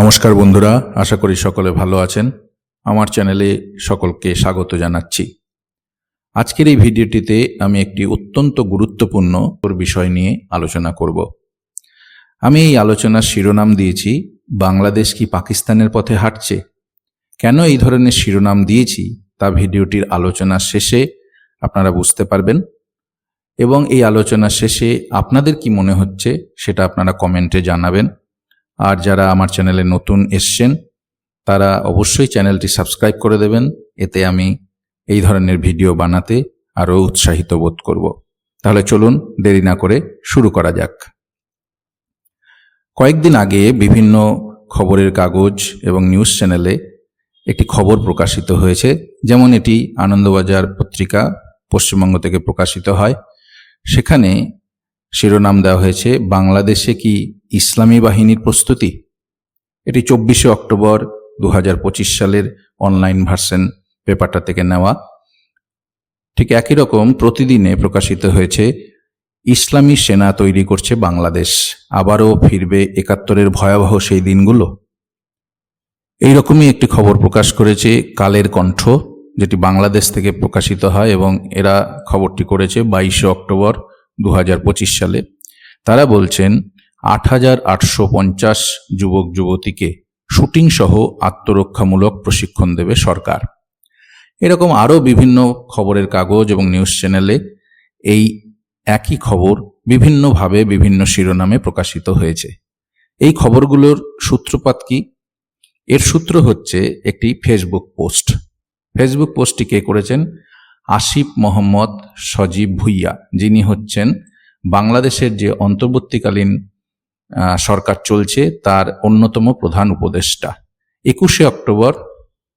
নমস্কার বন্ধুরা, আশা করি সকলে ভালো আছেন। আমার চ্যানেলে সকলকে স্বাগত জানাচ্ছি। আজকের এই ভিডিওটিতে আমি একটি অত্যন্ত গুরুত্বপূর্ণ বিষয় নিয়ে আলোচনা করব। আমি এই আলোচনার শিরোনাম দিয়েছি, বাংলাদেশ কি পাকিস্তানের পথে হাঁটছে? কেন এই ধরনের শিরোনাম দিয়েছি তা ভিডিওটির আলোচনার শেষে আপনারা বুঝতে পারবেন। এবং এই আলোচনার শেষে আপনাদের কি মনে হচ্ছে সেটা আপনারা কমেন্টে জানাবেন। আর যারা আমার চ্যানেলে নতুন এসছেন, তারা অবশ্যই চ্যানেলটি সাবস্ক্রাইব করে দেবেন। এতে আমি এই ধরনের ভিডিও বানাতে আরও উৎসাহিত বোধ করব। তাহলে চলুন দেরি না করে শুরু করা যাক। কয়েকদিন আগে বিভিন্ন খবরের কাগজ এবং নিউজ চ্যানেলে একটি খবর প্রকাশিত হয়েছে, যেমন এটি আনন্দবাজার পত্রিকা পশ্চিমবঙ্গ থেকে প্রকাশিত হয়। সেখানে শিরোনাম দেওয়া হয়েছে, বাংলাদেশে কি ইসলামী বাহিনীর প্রস্তুতি? এটি চব্বিশে অক্টোবর দু হাজার পঁচিশ সালের অনলাইন ভার্সন পেপারটা থেকে নেওয়া। ঠিক একই রকম প্রতিদিনে প্রকাশিত হয়েছে, ইসলামী সেনা তৈরি করছে বাংলাদেশ। আবারও ফিরবে একাত্তরের ভয়াবহ সেই দিনগুলো। এইরকমই একটি খবর প্রকাশ করেছে কালের কণ্ঠ, যেটি বাংলাদেশ থেকে প্রকাশিত হয় এবং এরা খবরটি করেছে বাইশে অক্টোবর দু হাজার পঁচিশ সালে। তারা বলছেন আট হাজার আটশো পঞ্চাশ যুবক যুবতীকে শুটিং সহ আত্মরক্ষামূলক প্রশিক্ষণ দেবে সরকার। এরকম আরও বিভিন্ন খবরের কাগজ এবং নিউজ চ্যানেলে এই একই খবর বিভিন্নভাবে বিভিন্ন শিরোনামে প্রকাশিত হয়েছে। এই খবরগুলোর সূত্রপাত কি? এর সূত্র হচ্ছে একটি ফেসবুক পোস্ট। ফেসবুক পোস্টটি কে করেছেন? আসিফ মোহাম্মদ সজীব ভুইয়া। যিনি হচ্ছেন বাংলাদেশের যে অন্তর্বর্তীকালীন সরকার চলছে তার অন্যতম প্রধান উপদেষ্টা। একুশে অক্টোবর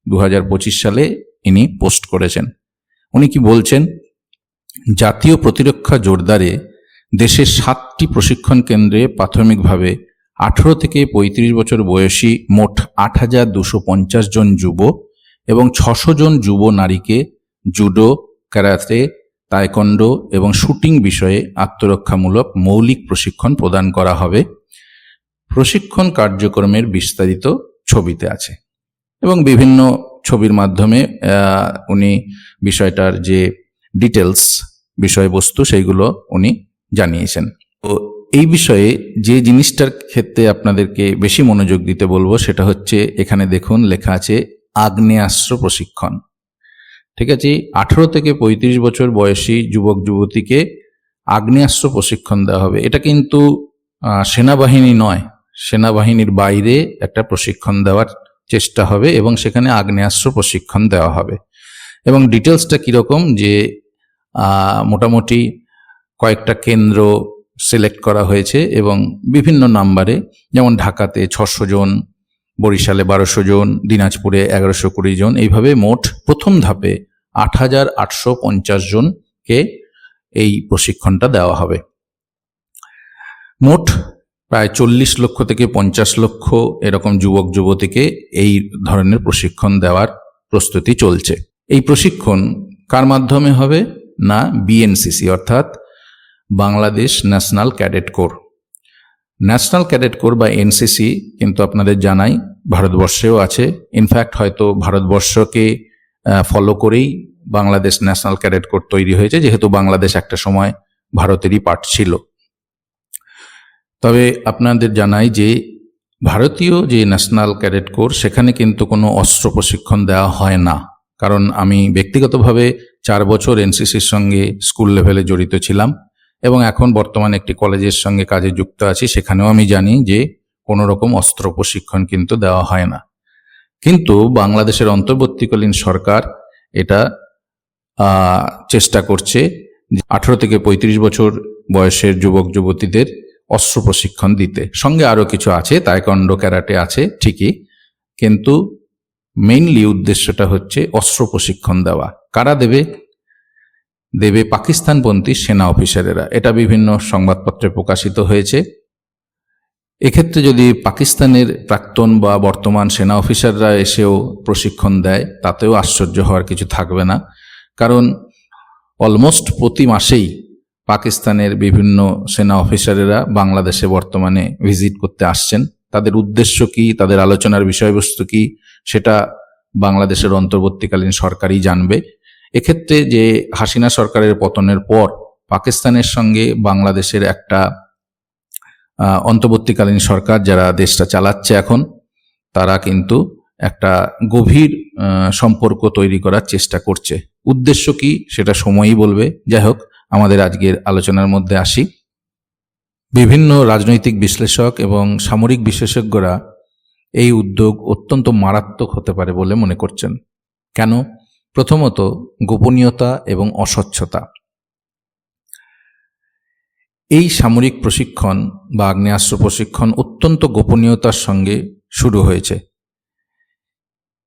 দু হাজার পঁচিশ সালে ইনি পোস্ট করেছেন। উনি কি বলছেন? জাতীয় প্রতিরক্ষা জোরদারে দেশের সাতটি প্রশিক্ষণ কেন্দ্রে প্রাথমিকভাবে আঠারো থেকে পঁয়ত্রিশ বছর বয়সী মোট আট হাজার দুশো পঞ্চাশ জন যুব এবং ছশো জন যুব নারীকে জুডো, ক্যারাতে তাইকন্ডো এবং শুটিং বিষয়ে আত্মরক্ষামূলক মৌলিক প্রশিক্ষণ প্রদান করা হবে। প্রশিক্ষণ কার্যক্রমের বিস্তারিত ছবিতে আছে এবং বিভিন্ন ছবির মাধ্যমে উনি বিষয়টার যে ডিটেলস, বিষয়বস্তু, সেইগুলো উনি জানিয়েছেন। তো এই বিষয়ে যে জিনিসটার ক্ষেত্রে আপনাদেরকে বেশি মনোযোগ দিতে বলব, সেটা হচ্ছে এখানে দেখুন, লেখা আছে আগ্নেয়াস্ত্র প্রশিক্ষণ। ঠিক আছে? আঠারো থেকে পঁয়ত্রিশ বছর বয়সী যুবক, যুবতীকে আগ্নেয়াস্ত্র প্রশিক্ষণ দেওয়া হবে। এটা কিন্তু সেনাবাহিনী নয়। সেনাবাহিনীর বাইরে একটা প্রশিক্ষণ দেওয়ার চেষ্টা হবে এবং সেখানে আগ্নেয়াস্ত্র প্রশিক্ষণ দেওয়া হবে। এবং ডিটেলসটা কীরকম? যে মোটামুটি কয়েকটা কেন্দ্র সিলেক্ট করা হয়েছে এবং বিভিন্ন নাম্বারে, যেমন ঢাকাতে ছশো জন বরিশালে বারোশো জন, দিনাজপুরে এগারোশো কুড়ি জন, এইভাবে মোট প্রথম ধাপে আট হাজার আটশো পঞ্চাশ জনকে এই প্রশিক্ষণটা দেওয়া হবে। মোট প্রায় চল্লিশ লক্ষ থেকে পঞ্চাশ লক্ষ এরকম যুবক যুবতীকে এই ধরনের প্রশিক্ষণ দেওয়ার প্রস্তুতি চলছে। এই প্রশিক্ষণ কার মাধ্যমে হবে? না বিএনসিসি অর্থাৎ Bangladesh national cadet corps. National cadet corps বা এনসিসি কিন্তু আপনাদের জানাই, ভারতবর্ষেও আছে। ইনফ্যাক্ট হয়তো ভারতবর্ষকে ফলো করেই বাংলাদেশ ন্যাশনাল ক্যাডেট কোর তৈরি হয়েছে, যেহেতু বাংলাদেশ একটা সময় ভারতেরই পার্ট ছিল। তবে আপনাদের জানাই যে, ভারতীয় যে ন্যাশনাল ক্যাডেট কোর সেখানে কিন্তু কোনো অস্ত্র প্রশিক্ষণ দেওয়া হয় না। কারণ আমি ব্যক্তিগতভাবে চার বছর এনসিসির সঙ্গে স্কুল লেভেলে জড়িত ছিলাম। এবং এখন বর্তমানে একটি কলেজের সঙ্গে কাজে যুক্ত আছি, সেখানেও আমি জানি যে কোনো রকম অস্ত্র প্রশিক্ষণ কিন্তু দেওয়া হয় না। কিন্তু বাংলাদেশের অন্তর্বর্তীকালীন সরকার এটা চেষ্টা করছে আঠারো থেকে পঁয়ত্রিশ বছর বয়সের যুবক, যুবতীদের অস্ত্র প্রশিক্ষণ দিতে। সঙ্গে আরও কিছু আছে, তাইকন্ডো, ক্যারাটে আছে, ঠিকই। কিন্তু মেইনলি উদ্দেশ্যটা হচ্ছে অস্ত্র প্রশিক্ষণ দেওয়া। কারা দেবে? দেবে পাকিস্তানপন্থী সেনা অফিসারেরা। এটা বিভিন্ন সংবাদপত্রে প্রকাশিত হয়েছে। এক্ষেত্রে যদি পাকিস্তানের প্রাক্তন বা বর্তমান সেনা অফিসাররা এসেও প্রশিক্ষণ দেয়, তাতেও আশ্চর্য হওয়ার কিছু থাকবে না। কারণ অলমোস্ট প্রতি মাসেই পাকিস্তানের বিভিন্ন সেনা অফিসারেরা বাংলাদেশে বর্তমানে ভিজিট করতে আসছেন। তাদের উদ্দেশ্য কি? তাদের আলোচনার বিষয়বস্তু কি? সেটা বাংলাদেশের অন্তর্বর্তীকালীন সরকারই জানবে। এক্ষেত্রে যে হাসিনা সরকারের পতনের পর পাকিস্তানের সঙ্গে বাংলাদেশের একটা অন্তর্বর্তীকালীন সরকার যারা দেশটা চালাচ্ছে এখন, তারা কিন্তু একটা গভীর সম্পর্ক তৈরি করার চেষ্টা করছে। উদ্দেশ্য কি সেটা সময়ই বলবে। যাই হোক, আমাদের আজকের আলোচনার মধ্যে আসি। বিভিন্ন রাজনৈতিক বিশ্লেষক এবং সামরিক বিশেষজ্ঞরা এই উদ্যোগ অত্যন্ত মারাত্মক হতে পারে বলে মনে করছেন। কেন? প্রথমত গোপনীয়তা এবং অস্বচ্ছতা। এই সামরিক প্রশিক্ষণ বা আগ্নেয়াস্ত্র প্রশিক্ষণ অত্যন্ত গোপনীয়তার সঙ্গে শুরু হয়েছে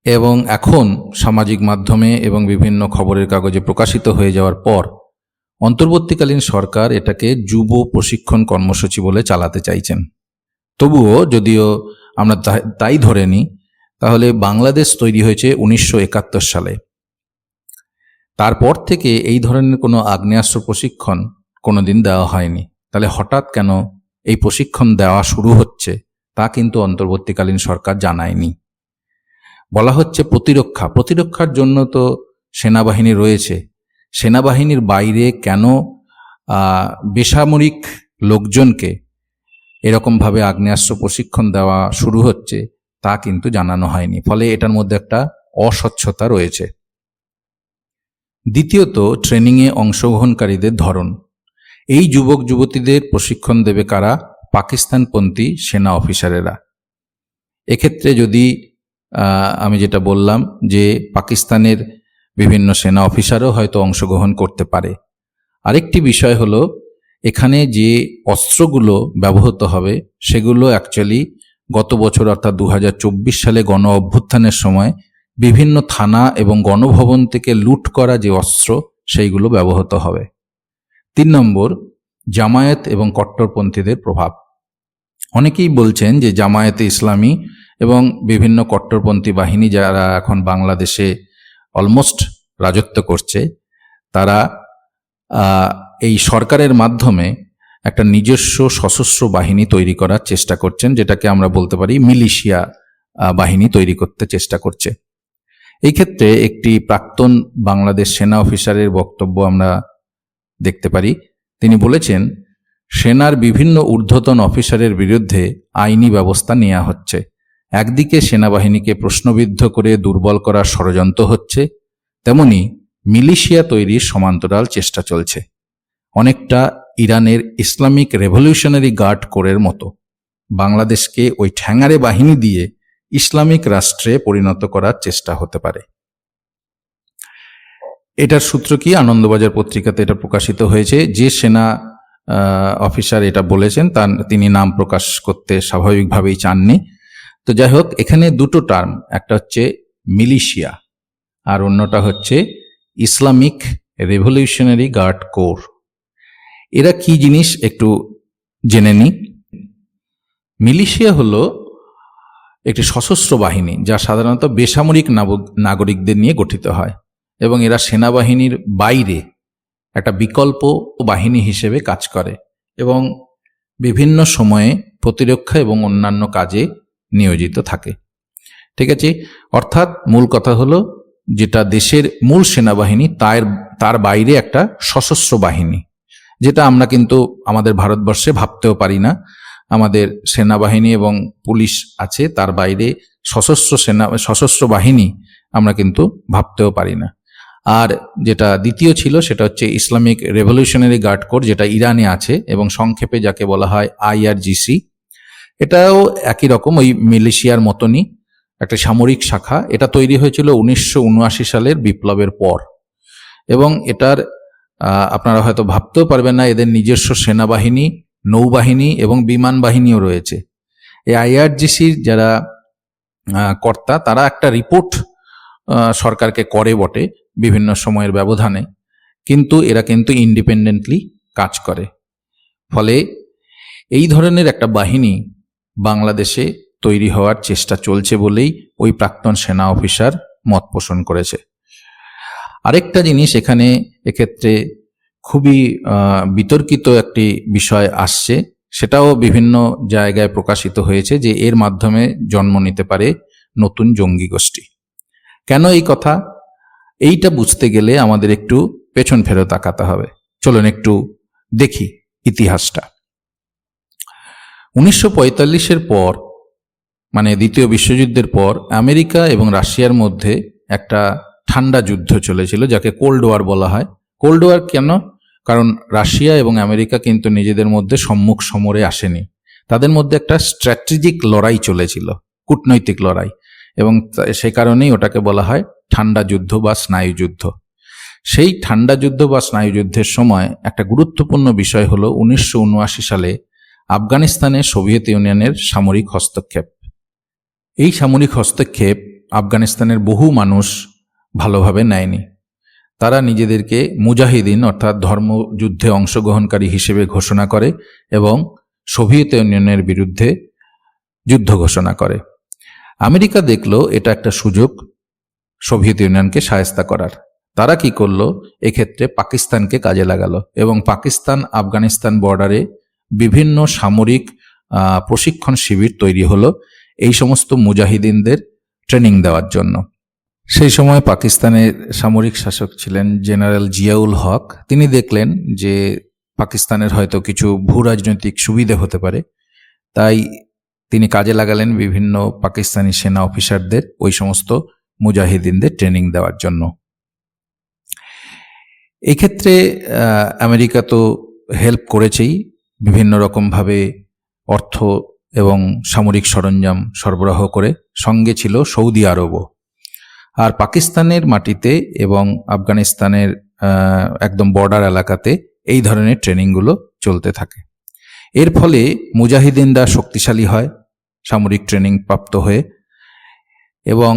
এবং এখন সামাজিক মাধ্যমে এবং বিভিন্ন খবরের কাগজে প্রকাশিত হয়ে যাওয়ার পর অন্তর্বর্তীকালীন সরকার এটাকে যুব প্রশিক্ষণ কর্মসূচি বলে চালাতে চাইছেন। তবুও যদিও আমরা তাই ধরে নিই, তাহলে বাংলাদেশ তৈরি হয়েছে উনিশশো একাত্তর সালে। তারপর থেকে এই ধরনের কোনো আগ্নেয়াস্ত্র প্রশিক্ষণ কোনো দিন দেওয়া হয়নি। তাহলে হঠাৎ কেন এই প্রশিক্ষণ দেওয়া শুরু হচ্ছে তা কিন্তু অন্তর্বর্তীকালীন সরকার জানায়নি। বলা হচ্ছে প্রতিরক্ষা। প্রতিরক্ষার জন্য তো সেনাবাহিনী রয়েছে। সেনাবাহিনীর বাইরে কেন বেসামরিক লোকজনকে এরকমভাবে আগ্নেয়াস্ত্র প্রশিক্ষণ দেওয়া শুরু হচ্ছে তা কিন্তু জানানো হয়নি। ফলে এটার মধ্যে একটা অস্বচ্ছতা রয়েছে। দ্বিতীয়ত, ট্রেনিংয়ে অংশগ্রহণকারীদের ধরন। এই যুবক যুবতীদের প্রশিক্ষণ দেবে কারা? পাকিস্তানপন্থী সেনা অফিসারেরা। এক্ষেত্রে যদি আমি যেটা বললাম যে, পাকিস্তানের বিভিন্ন সেনা অফিসারও হয়তো অংশগ্রহণ করতে পারে। আরেকটি বিষয় হলো, এখানে যে অস্ত্রগুলো ব্যবহৃত হবে, সেগুলো অ্যাকচুয়ালি গত বছর অর্থাৎ দু হাজার চব্বিশ সালে গণ অভ্যুত্থানের সময় বিভিন্ন থানা এবং গণভবন থেকে লুট করা যে অস্ত্র, সেইগুলো ব্যবহৃত হবে। তিন নম্বর, জামায়াত এবং কট্টরপন্থীদের প্রভাব। অনেকেই বলছেন যে জামায়াতে ইসলামী এবং বিভিন্ন কট্টরপন্থী বাহিনী যারা এখন বাংলাদেশে অলমোস্ট রাজত্ব করছে, তারা এই সরকারের মাধ্যমে একটা নিজস্ব সশস্ত্র বাহিনী তৈরি করার চেষ্টা করছেন, যেটাকে আমরা বলতে পারি মিলিশিয়া বাহিনী তৈরি করতে চেষ্টা করছে। এই ক্ষেত্রে একটি প্রাক্তন বাংলাদেশ সেনা অফিসারের বক্তব্য আমরা দেখতে পারি। তিনি বলেছেন, সেনার বিভিন্ন ঊর্ধ্বতন অফিসারের বিরুদ্ধে আইনি ব্যবস্থা নেওয়া হচ্ছে। একদিকে সেনাবাহিনীকে প্রশ্নবিদ্ধ করে দুর্বল করার ষড়যন্ত্র হচ্ছে, তেমনি মিলিশিয়া তৈরির সমান্তরাল চেষ্টা চলছে। অনেকটা ইরানের ইসলামিক রেভলিউশনারি গার্ড কোরের মতো। বাংলাদেশকে ওই ঠ্যাঙারে বাহিনী দিয়ে ইসলামিক রাষ্ট্রে পরিণত করার চেষ্টা হতে পারে। এটার সূত্র কি? আনন্দবাজার পত্রিকাতে এটা প্রকাশিত হয়েছে। যে সেনা অফিসার এটা বলেছেন, তার, তিনি নাম প্রকাশ করতে স্বাভাবিকভাবেই চাননি। তো যাই হোক, এখানে দুটো টার্ম, একটা হচ্ছে মিলিশিয়া আর অন্যটা হচ্ছে ইসলামিক রেভলিউশনারি গার্ড কোর। এরা কি জিনিস একটু জেনে নিই মিলিশিয়া হলো একটি সশস্ত্র বাহিনী, যা সাধারণত বেসামরিক নাগরিকদের নিয়ে গঠিত হয় এবং এরা সেনাবাহিনীর বাইরে একটা বিকল্প বাহিনী হিসেবে কাজ করে এবং বিভিন্ন সময়ে প্রতিরক্ষা এবং অন্যান্য কাজে নিয়োজিত থাকে। ঠিক আছে? অর্থাৎ মূল কথা হলো যেটা দেশের মূল সেনাবাহিনী, তার তার বাইরে একটা সশস্ত্র বাহিনী, যেটা আমরা কিন্তু আমাদের ভারতবর্ষে ভাবতেও পারি না। আমাদের সেনাবাহিনী এবং পুলিশ আছে, তার বাইরে সশস্ত্র সেনা, সশস্ত্র বাহিনী আমরা কিন্তু ভাবতেও পারি না। আর যেটা দ্বিতীয় ছিল, সেটা হচ্ছে ইসলামিক রেভলিউশনারি গার্ড কোর যেটা ইরানে আছে এবং সংক্ষেপে যাকে বলা হয় আইআরজিসি। এটাও একই রকম, ওই মিলিশিয়ার মতনই, একটা সামরিক শাখা। এটা তৈরি হয়েছিল উনিশশো উনআশি সালের বিপ্লবের পর। এবং এটার আপনারা হয়তো ভাবতেও পারবেন না, এদের নিজস্ব সেনাবাহিনী নৌবাহিনী এবং বিমান বাহিনীও রয়েছে। এই আইআরজিসির যারা কর্তা, তারা একটা রিপোর্ট সরকারকে করে বটে বিভিন্ন সময়ের ব্যবধানে। কিন্তু এরা কিন্তু ইন্ডিপেন্ডেন্টলি কাজ করে। ফলে এই ধরনের একটা বাহিনী বাংলাদেশে তৈরি হওয়ার চেষ্টা চলছে বলেই ওই প্রাক্তন সেনা অফিসার মত পোষণ করেছে। আরেকটা জিনিস এখানে এক্ষেত্রে খুবই বিতর্কিত একটি বিষয় আসছে, সেটাও বিভিন্ন জায়গায় প্রকাশিত হয়েছে যে এর মাধ্যমে জন্ম নিতে পারে নতুন জঙ্গি গোষ্ঠী। কেন এই কথা? এইটা বুঝতে গেলে আমাদের একটু পেছন ফেরত তাকাতে হবে। চলুন একটু দেখি ইতিহাসটা। উনিশশো এর পর মানে দ্বিতীয় বিশ্বযুদ্ধের পর, আমেরিকা এবং রাশিয়ার মধ্যে একটা ঠান্ডা যুদ্ধ চলেছিল, যাকে কোল্ড ওয়ার বলা হয়। কোল্ড ওয়ার কেন? কারণ রাশিয়া এবং আমেরিকা কিন্তু নিজেদের মধ্যে সম্মুখ সমরে আসেনি। তাদের মধ্যে একটা স্ট্র্যাটেজিক লড়াই চলেছিল, কূটনৈতিক লড়াই এবং সে কারণেই ওটাকে বলা হয় ঠান্ডা যুদ্ধ বা স্নায়ু যুদ্ধ। সেই ঠান্ডা যুদ্ধ বা স্নায়ু যুদ্ধের সময় একটা গুরুত্বপূর্ণ বিষয় হলো উনিশশো উনআশি সালে আফগানিস্তানে সোভিয়েত ইউনিয়নের সামরিক হস্তক্ষেপ। এই সামরিক হস্তক্ষেপ আফগানিস্তানের বহু মানুষ ভালোভাবে নেয়নি। তারা নিজেদেরকে মুজাহিদিন, অর্থাৎ ধর্মযুদ্ধে অংশগ্রহণকারী হিসেবে ঘোষণা করে এবং সোভিয়েত ইউনিয়নের বিরুদ্ধে যুদ্ধ ঘোষণা করে। আমেরিকা দেখল এটা একটা সুযোগ সোভিয়েত ইউনিয়নকে সায়স্তা করার। তারা কি করল? এক্ষেত্রে পাকিস্তানকে কাজে লাগালো এবং পাকিস্তান আফগানিস্তান বর্ডারে বিভিন্ন সামরিক প্রশিক্ষণ শিবির তৈরি হলো এই সমস্ত মুজাহিদিনদের ট্রেনিং দেওয়ার জন্য। সেই সময় পাকিস্তানের সামরিক শাসক ছিলেন জেনারেল জিয়াউল হক। তিনি দেখলেন যে পাকিস্তানের হয়তো কিছু ভূ রাজনৈতিক সুবিধে হতে পারে। তাই তিনি কাজে লাগালেন বিভিন্ন পাকিস্তানি সেনা অফিসারদের ওই সমস্ত মুজাহিদিনদের ট্রেনিং দেওয়ার জন্য। এক্ষেত্রে আহ, আমেরিকা তো হেল্প করেছেই বিভিন্ন রকমভাবে অর্থ এবং সামরিক সরঞ্জাম সরবরাহ করে। সঙ্গে ছিল সৌদি আরবও। আর পাকিস্তানের মাটিতে এবং আফগানিস্তানের একদম বর্ডার এলাকাতে এই ধরনের ট্রেনিংগুলো চলতে থাকে। এর ফলে মুজাহিদিনরা শক্তিশালী হয়, সামরিক ট্রেনিং প্রাপ্ত হয়ে এবং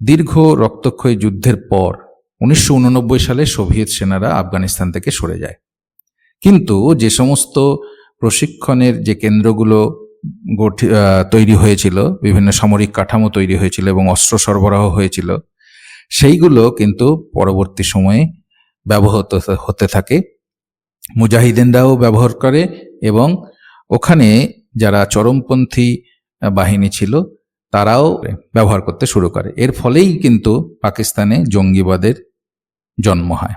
দীর্ঘ রক্তক্ষয়ী যুদ্ধের পর উনিশশো উননব্বই সালে সোভিয়েত সেনারা আফগানিস্তান থেকে সরে যায়। কিন্তু যে সমস্ত প্রশিক্ষণের যে কেন্দ্রগুলো গঠি- তৈরি হয়েছিল, বিভিন্ন সামরিক কাঠামো তৈরি হয়েছিল এবং অস্ত্র সরবরাহ হয়েছিল। সেইগুলো কিন্তু পরবর্তী সময়ে ব্যবহৃত হতে থাকে। মুজাহিদিনরাও ব্যবহার করে এবং ওখানে যারা চরমপন্থী বাহিনী ছিল, তারাও ব্যবহার করতে শুরু করে। এর ফলেই কিন্তু পাকিস্তানে জঙ্গিবাদের জন্ম হয়।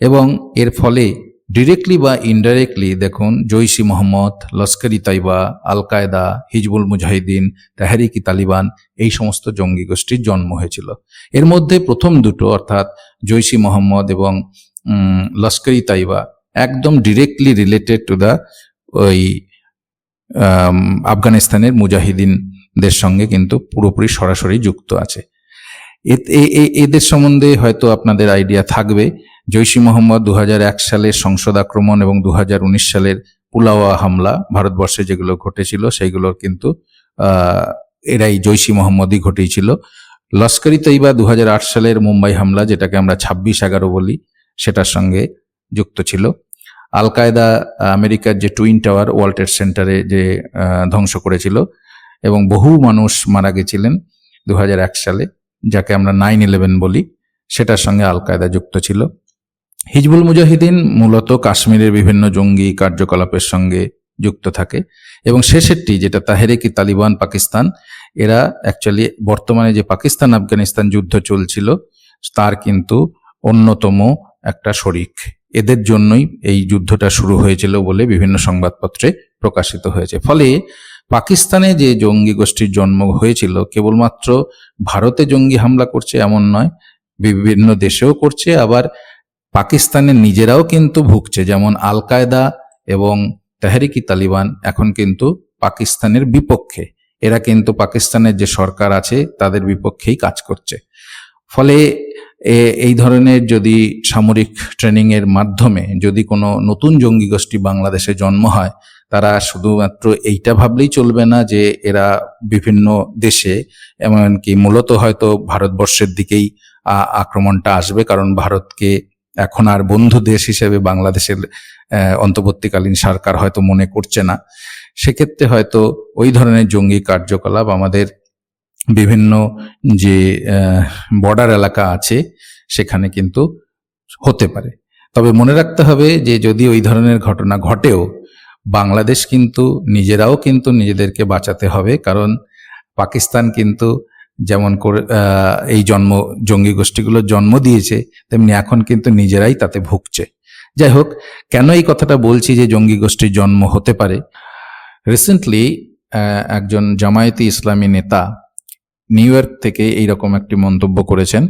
এবং এর ফলে ডিরেক্টলি বা ইনডাইরেক্টলি দেখুন, জৈশি মোহাম্মদ, লস্করি তাইবা আল কায়দা হিজবুল মুজাহিদিন, তেহরিকি তালিবান, এই সমস্ত জঙ্গি গোষ্ঠীর জন্ম হয়েছিল। এর মধ্যে প্রথম দুটো অর্থাৎ জৈশি মোহাম্মদ এবং লস্করি তাইবা একদম ডিরেক্টলি রিলেটেড টু দ্য ওই আফগানিস্তানের মুজাহিদিনদের সঙ্গে কিন্তু পুরোপুরি সরাসরি যুক্ত আছে। এদের সম্বন্ধে হয়তো আপনাদের আইডিয়া থাকবে। জৈশি মোহাম্মদ দু হাজার এক সালের সংসদ আক্রমণ এবং দু হাজার উনিশ সালের পুলাওয়া হামলা ভারতবর্ষে যেগুলো ঘটেছিল সেইগুলো কিন্তু এরাই জৈশি মোহাম্মদই ঘটিয়েছিল। লস্করি তৈবা দু হাজার আট সালের মুম্বাই হামলা, যেটাকে আমরা ছাব্বিশ এগারো বলি, সেটার সঙ্গে যুক্ত ছিল। আল কায়দা আমেরিকার যে টুইন টাওয়ার ওয়ার্ল্ড সেন্টারে যে ধ্বংস করেছিল এবং বহু মানুষ মারা গেছিলেন দু হাজার এক সালে। যাকে আমরা নাইন ইলেভেন বলি, সেটার সঙ্গে আল কায়দা যুক্ত ছিল। হিজবুল মুজাহিদিন মূলত কাশ্মীরের বিভিন্ন জঙ্গি কার্যকলাপের সঙ্গে যুক্ত থাকে এবং শেষেরটি, যেটা তাহেরেকি তালিবান পাকিস্তান, এরা অ্যাকচুয়ালি বর্তমানে যে পাকিস্তান আফগানিস্তান যুদ্ধ চলছিল, তার কিন্তু অন্যতম একটা শরিক। এদের জন্যই এই যুদ্ধটা শুরু হয়েছিল বলে বিভিন্ন সংবাদপত্রে প্রকাশিত হয়েছে। ফলে পাকিস্তানে যে জঙ্গি গোষ্ঠীর জন্ম হয়েছিল, কেবলমাত্র ভারতে জঙ্গি হামলা করছে এমন নয়, বিভিন্ন দেশেও করছে, আবার পাকিস্তানের নিজেরাও কিন্তু ভুগছে, যেমন আল কায়দা এবং তেহরিকি তালিবান এখন কিন্তু পাকিস্তানের বিপক্ষে। এরা কিন্তু পাকিস্তানের যে সরকার আছে, তাদের বিপক্ষেই কাজ করছে। ফলে এই ধরনের যদি সামরিক ট্রেনিং এর মাধ্যমে যদি কোনো নতুন জঙ্গি গোষ্ঠী বাংলাদেশে জন্ম হয় তারা শুধুমাত্র এইটা ভাবলেই চলবে না যে এরা বিভিন্ন দেশে, এমনকি মূলত হয়তো ভারতবর্ষের দিকেই আক্রমণটা আসবে। কারণ ভারতকে এখন আর বন্ধু দেশ হিসেবে বাংলাদেশের অন্তর্বর্তীকালীন সরকার হয়তো মনে করছে না। সেক্ষেত্রে হয়তো ওই ধরনের জঙ্গি কার্যকলাপ আমাদের বিভিন্ন যে বর্ডার এলাকা আছে, সেখানে কিন্তু হতে পারে। তবে মনে রাখতে হবে যে যদি ওই ধরনের ঘটনা ঘটেও বাংলাদেশ কিন্তু নিজেরাও কিন্তু নিজেদেরকে বাঁচাতে হবে, কারণ পাকিস্তান কিন্তু যেমন করে এই জন্ম, জঙ্গি গোষ্ঠীগুলোর জন্ম দিয়েছে, তেমনি এখন কিন্তু নিজেরাই তাতে ভুগছে। যাই হোক, কেন এই কথাটা বলছি যে জঙ্গি গোষ্ঠীর জন্ম হতে পারে? রিসেন্টলি একজন জামায়াতি ইসলামী নেতা নিউ ইয়র্ক থেকে এইরকম একটি মন্তব্য করেছেন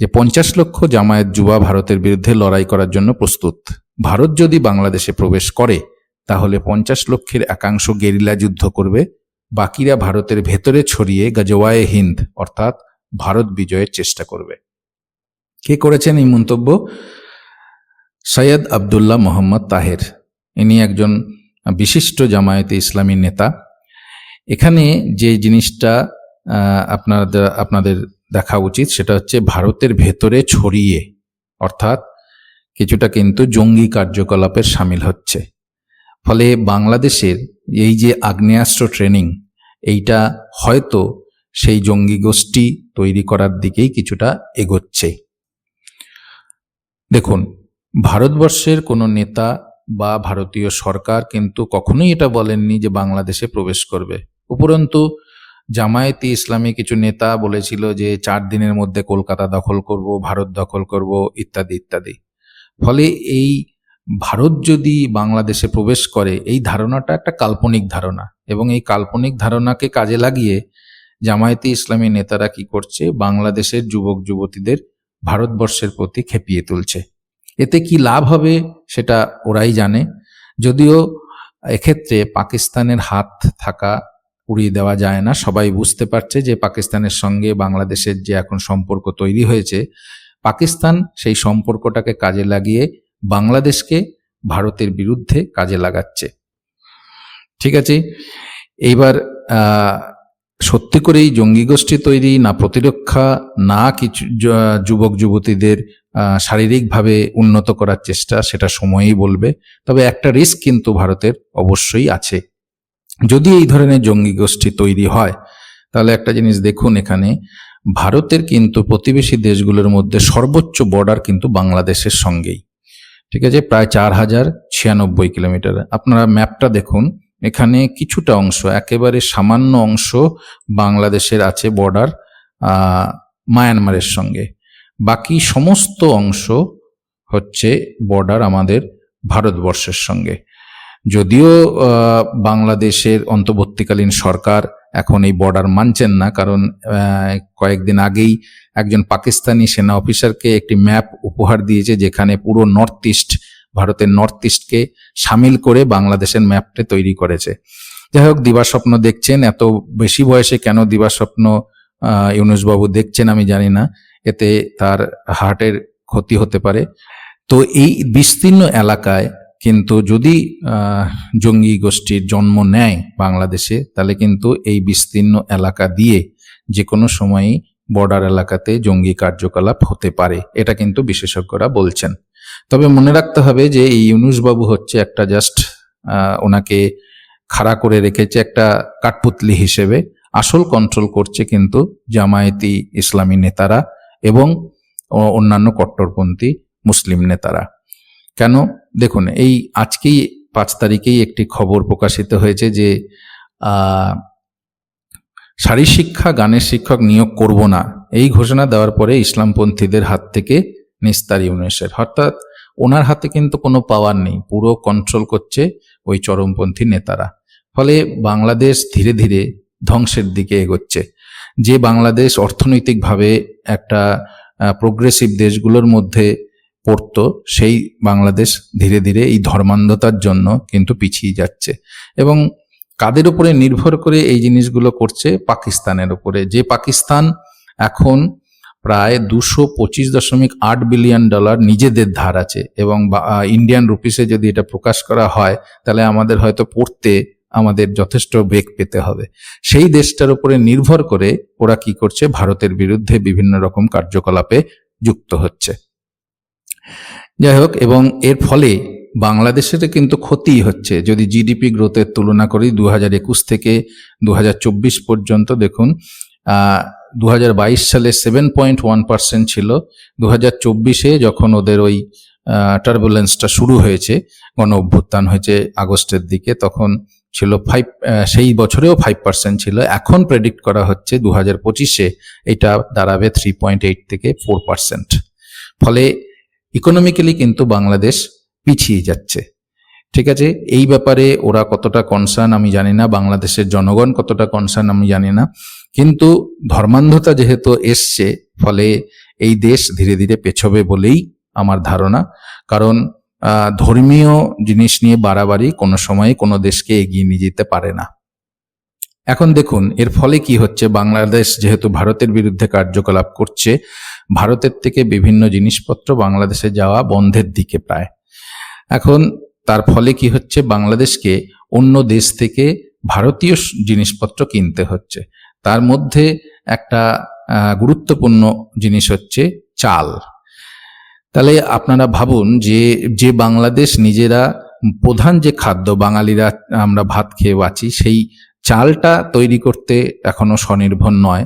যে পঞ্চাশ লক্ষ জামায়াত যুবা ভারতের বিরুদ্ধে লড়াই করার জন্য প্রস্তুত। ভারত যদি বাংলাদেশে প্রবেশ করে তাহলে পঞ্চাশ লক্ষের একাংশ গেরিলা যুদ্ধ করবে, বাকিরা ভারতের ভেতরে ছড়িয়ে গজওয়ায়ে হিন্দ, অর্থাৎ ভারত বিজয়ের চেষ্টা করবে। কে করেছেন এই মন্তব্য? সৈয়দ আবদুল্লাহ মোহাম্মদ তাহের। ইনি একজন বিশিষ্ট জামায়াতে ইসলামী নেতা। এখানে যে জিনিসটা আপনাদের আপনাদের দেখা উচিত, সেটা হচ্ছে ভারতের ভেতরে ছড়িয়ে, অর্থাৎ কিছুটা কিন্তু জঙ্গি কার্যকলাপের সামিল হচ্ছে। ফলে বাংলাদেশের এই যে আগ্নেয়াস্ত্র ট্রেনিং এইটা হয়তো সেই জঙ্গি গোষ্ঠী তৈরি করার দিকেই কিছুটা এগোচ্ছে। দেখুন, ভারতবর্ষের কোনো নেতা বা ভারতীয় সরকার কিন্তু কখনোই এটা বলেননি যে বাংলাদেশে প্রবেশ করবে। উপরন্তু, জামায়াতি ইসলামী কিছু নেতা বলেছিল যে চার দিনের মধ্যে কলকাতা দখল করব, ভারত দখল করব, ইত্যাদি ইত্যাদি। ফলে এই ভারত যদি বাংলাদেশে প্রবেশ করে, এই ধারণাটা একটা কাল্পনিক ধারণা এবং এই কাল্পনিক ধারণাকে কাজে লাগিয়ে জামায়াতি ইসলামী নেতারা কি করছে? বাংলাদেশের যুবক, যুবতীদের ভারতবর্ষের প্রতি খেপিয়ে তুলছে। এতে কি লাভ হবে সেটা ওরাই জানে। যদিও এক্ষেত্রে পাকিস্তানের হাত থাকা উড়িয়ে দেওয়া যায় না, সবাই বুঝতে পারছে যে পাকিস্তানের সঙ্গে বাংলাদেশের যে এখন সম্পর্ক তৈরি হয়েছে, পাকিস্তান সেই সম্পর্কটাকে কাজে লাগিয়ে বাংলাদেশকে ভারতের বিরুদ্ধে কাজে লাগাচ্ছে। ঠিক আছে? এইবার সত্যি করেই জঙ্গি গোষ্ঠী তৈরি না প্রতিরক্ষা, না কিছু যুবক, যুবতীদের শারীরিকভাবে উন্নত করার চেষ্টা, সেটা সময়ই বলবে। তবে একটা রিস্ক কিন্তু ভারতের অবশ্যই আছে। যদি এই ধরনের জঙ্গি গোষ্ঠী তৈরি হয়, তাহলে একটা জিনিস দেখুন এখানে, ভারতের কিন্তু প্রতিবেশী দেশগুলোর মধ্যে সর্বোচ্চ বর্ডার কিন্তু বাংলাদেশের সঙ্গেই। ঠিক আছে? প্রায় চার হাজার ছিয়ানব্বই কিলোমিটার। আপনারা ম্যাপটা দেখুন। এখানে কিছুটা অংশ, একেবারে সামান্য অংশ বাংলাদেশের আছে বর্ডার মায়ানমারের সঙ্গে। বাকি সমস্ত অংশ হচ্ছে বর্ডার আমাদের ভারতবর্ষের সঙ্গে। যদিও বাংলাদেশের অন্তর্বর্তীকালীন সরকার এখন এই বর্ডার মানছেন না, কারণ কয়েকদিন আগেই একজন পাকিস্তানি সেনা অফিসারকে একটি ম্যাপ উপহার দিয়েছে, যেখানে পুরো নর্থ ইস্ট ভারতের নর্থ ইস্টকে সামিল করে বাংলাদেশের ম্যাপটা তৈরি করেছে। যাই হোক দিবাস্বপ্ন দেখছেন, এত বেশি বয়সে কেন দিবাস্বপ্ন ইউনুসবাবু দেখছেন আমি জানি না, এতে তার হার্টের ক্ষতি হতে পারে। তো এই বিস্তীর্ণ এলাকায় কিন্তু যদি জঙ্গি গোষ্ঠীর জন্ম নেয় বাংলাদেশে, তাহলে কিন্তু এই বিস্তীর্ণ এলাকা দিয়ে যে কোনো সময়ই বর্ডার এলাকাতে জঙ্গি কার্যকলাপ হতে পারে, এটা কিন্তু বিশেষজ্ঞরা বলছেন। তবে মনে রাখতে হবে যে এই ইউনুসবাবু হচ্ছে একটা জাস্ট ওনাকে খাড়া করে রেখেছে একটা কাঠপুতলি হিসেবে, আসল কন্ট্রোল করছে কিন্তু জামায়াতি ইসলামী নেতারা এবং অন্যান্য কট্টরপন্থী মুসলিম নেতারা। কেন? দেখুন এই আজকেই পাঁচ তারিখেই একটি খবর প্রকাশিত হয়েছে যে আহ, শারীর শিক্ষা গানের শিক্ষক নিয়োগ করব না। এই ঘোষণা দেওয়ার পরে ইসলামপন্থীদের হাত থেকে নিস্তার ইউনেসের অর্থাৎ ওনার হাতে কিন্তু কোনো পাওয়ার নেই পুরো কন্ট্রোল করছে ওই চরমপন্থী নেতারা। ফলে বাংলাদেশ ধীরে ধীরে ধ্বংসের দিকে এগোচ্ছে। যে বাংলাদেশ অর্থনৈতিকভাবে একটা প্রোগ্রেসিভ দেশগুলোর মধ্যে পড়তো, সেই বাংলাদেশ ধীরে ধীরে এই ধর্মান্ধতার জন্য কিন্তু পিছিয়ে যাচ্ছে। এবং কাদের উপরে নির্ভর করে এই জিনিসগুলো করছে? পাকিস্তানের উপরে। যে পাকিস্তান এখন প্রায় দুশো পঁচিশ দশমিক আট বিলিয়ন ডলার নিজেদের ধার আছে এবং ইন্ডিয়ান রুপিসে যদি এটা প্রকাশ করা হয়, তাহলে আমাদের হয়তো পড়তে আমাদের যথেষ্ট বেগ পেতে হবে। সেই দেশটার উপরে নির্ভর করে ওরা কি করছে? ভারতের বিরুদ্ধে বিভিন্ন রকম কার্যকলাপে যুক্ত হচ্ছে। যাই হোক, এবং এর ফলে বাংলাদেশের কিন্তু ক্ষতি হচ্ছে। যদি জিডিপি গ্রোথের তুলনা করি দু হাজার একুশ থেকে দু হাজার চব্বিশ পর্যন্ত দেখুন দু হাজার বাইশ সালে সেভেন পয়েন্ট ওয়ান পার্সেন্ট ছিল। দু হাজার চব্বিশে যখন ওদের ওই টার্বুলেন্সটা শুরু হয়েছে, গণ অভ্যুত্থান হয়েছে আগস্টের দিকে, তখন ছিল ফাইভ সেই বছরেও ফাইভ পার্সেন্ট ছিল। এখন প্রেডিক্ট করা হচ্ছে দু হাজার পঁচিশে এটা দাঁড়াবে থ্রি পয়েন্ট এইট থেকে ফোর পার্সেন্ট ফলে ইকোনমিক্যালি কিন্তু বাংলাদেশ পিছিয়ে যাচ্ছে। ঠিক আছে? এই ব্যাপারে ওরা কতটা কনসার্ন আমি জানি না, বাংলাদেশের জনগণ কতটা কনসার্ন আমি জানি না। কিন্তু ধর্মান্ধতা যেহেতু এসছে, ফলে এই দেশ ধীরে ধীরে পেছবে বলেই আমার ধারণা। কারণ ধর্মীয় জিনিস নিয়ে বাড়াবাড়ি কোনো সময় কোনো দেশকে এগিয়ে নিয়ে যেতে পারে না। এখন দেখুন, এর ফলে কি হচ্ছে? বাংলাদেশ যেহেতু ভারতের বিরুদ্ধে কার্যকলাপ করছে ভারতের থেকে বিভিন্ন জিনিসপত্র বাংলাদেশে যাওয়া বন্ধের দিকে প্রায়। এখন তার ফলে কি হচ্ছে? বাংলাদেশকে অন্য দেশ থেকে ভারতীয় জিনিসপত্র কিনতে হচ্ছে। তার মধ্যে একটা গুরুত্বপূর্ণ জিনিস হচ্ছে চাল। তাহলে আপনারা ভাবুন যে যে বাংলাদেশ নিজেরা প্রধান যে খাদ্য, বাঙালিরা আমরা ভাত খেয়ে বাঁচি, সেই চালটা তৈরি করতে এখনও স্বনির্ভর নয়।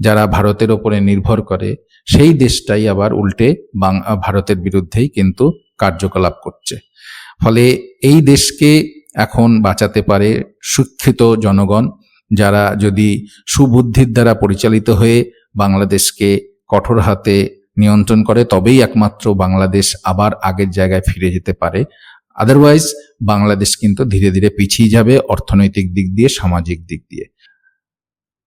যারা ভারতের ওপরে নির্ভর করে সেই দেশটাই আবার উল্টে ভারতের বিরুদ্ধেই কিন্তু কার্যকলাপ করছে। ফলে এই দেশকে এখন বাঁচাতে পারে শিক্ষিত জনগণ যারা যদি সুবুদ্ধির দ্বারা পরিচালিত হয়ে বাংলাদেশকে কঠোর হাতে নিয়ন্ত্রণ করে, তবেই একমাত্র বাংলাদেশ আবার আগের জায়গায় ফিরে যেতে পারে। আদারওয়াইজ বাংলাদেশ কিন্তু ধীরে ধীরে পিছিয়ে যাবে অর্থনৈতিক দিক দিয়ে, সামাজিক দিক দিয়ে।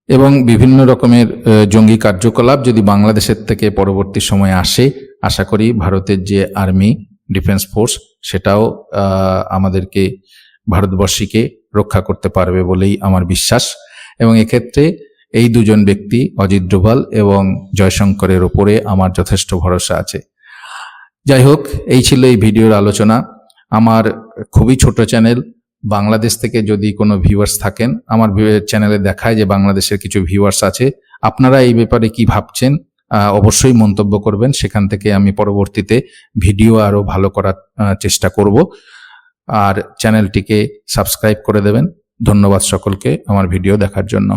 এবং বিভিন্ন রকমের জঙ্গি কার্যকলাপ যদি বাংলাদেশের থেকে পরবর্তী সময়ে আসে, আশা করি ভারতের যে আর্মি ডিফেন্স ফোর্স, সেটাও আমাদেরকে ভারতবর্ষীকে রক্ষা করতে পারবে বলেই আমার বিশ্বাস। এবং এক্ষেত্রে এই দুজন ব্যক্তি, অজিত ডোভাল এবং জয়শঙ্করের ওপরে আমার যথেষ্ট ভরসা আছে। যাই হোক, এই ছিল এই ভিডিওর আলোচনা। আমার খুবই ছোট চ্যানেল বাংলাদেশ থেকে যদি কোনো ভিউয়ার্স থাকেন, আমার চ্যানেলে দেখায় যে বাংলাদেশের কিছু ভিউয়ার্স আছে, আপনারা এই ব্যাপারে কি ভাবছেন অবশ্যই মন্তব্য করবেন। সেখান থেকে আমি পরবর্তীতে ভিডিও আরও ভালো করার চেষ্টা করব। আর চ্যানেলটিকে সাবস্ক্রাইব করে দেবেন। ধন্যবাদ সকলকে আমার ভিডিও দেখার জন্য।